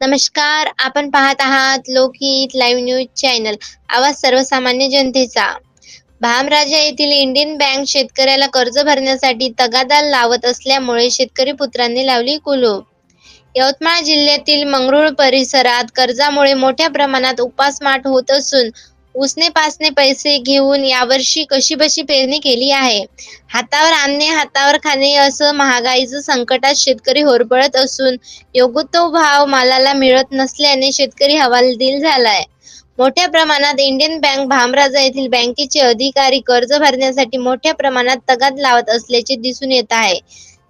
नमस्कार आपण पाहत आहात लोकहित लाईव्ह न्यूज चॅनल. आवाज सर्वसामान्य जनतेचा. भामराजा येथील इंडियन बँक शेतकऱ्याला कर्ज भरण्यासाठी तगादा लावत असल्यामुळे शेतकरी पुत्रांनी लावली कुलूप. यवतमाळ जिल्ह्यातील मंगरुळ परिसरात कर्जामुळे मोठ्या प्रमाणात उपासमाट होत असून उसने पासने पैसे घेऊन यावर्षी कशीबशी पेरणी केली आहे? हातावर आणणे हातावर खाणे असं महागाईचं संकटात शेतकरी होरपळत असून योग्य तो भाव मालाला मिळत नसल्याने शेतकरी हवालदिल झालाय. मोठ्या प्रमाणात इंडियन बँक भामराजा येथील बँकेचे अधिकारी कर्ज भरण्यासाठी मोठ्या प्रमाणात तगाद लावत असल्याचे दिसून येत आहे.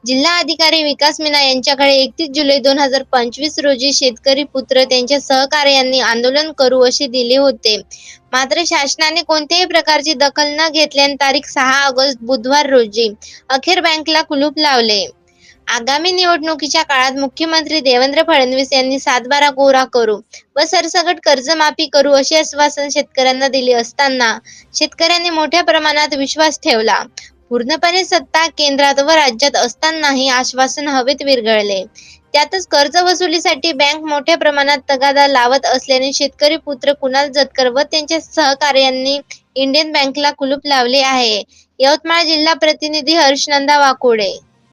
जिल्हा अधिकारी विकास मीना यांच्याकडे एकतीस जुलै दोन हजार पंचवीस रोजी शेतकरी पुत्र त्यांच्या सहकार्यांनी आंदोलन करू असे दिले होते. मात्र शासनाने कोणत्याही प्रकारची दखल न घेतल्याने तारीख सहा ऑगस्ट बुधवार रोजी अखेर बँकला कुलूप लावले. आगामी निवडणुकीच्या काळात मुख्यमंत्री देवेंद्र फडणवीस यांनी सातबारा कोरा करू व सरसकट कर्जमाफी करू असे आश्वासन शेतकऱ्यांना दिले असताना शेतकऱ्यांनी मोठ्या प्रमाणात विश्वास ठेवला. पूर्णपणे सत्ता केंद्रात व राज्यात असतानाही आश्वासन हवेत विरघळले. त्यातच कर्ज वसुलीसाठी बँक मोठ्या प्रमाणात तगादा लावत असल्याने शेतकरी पुत्र कुणाल जतकर व त्यांच्या सहकार्यांनी इंडियन बँकला कुलूप लावले आहे. यवतमाळ जिल्हा प्रतिनिधी हर्षनंदा वाकोडे.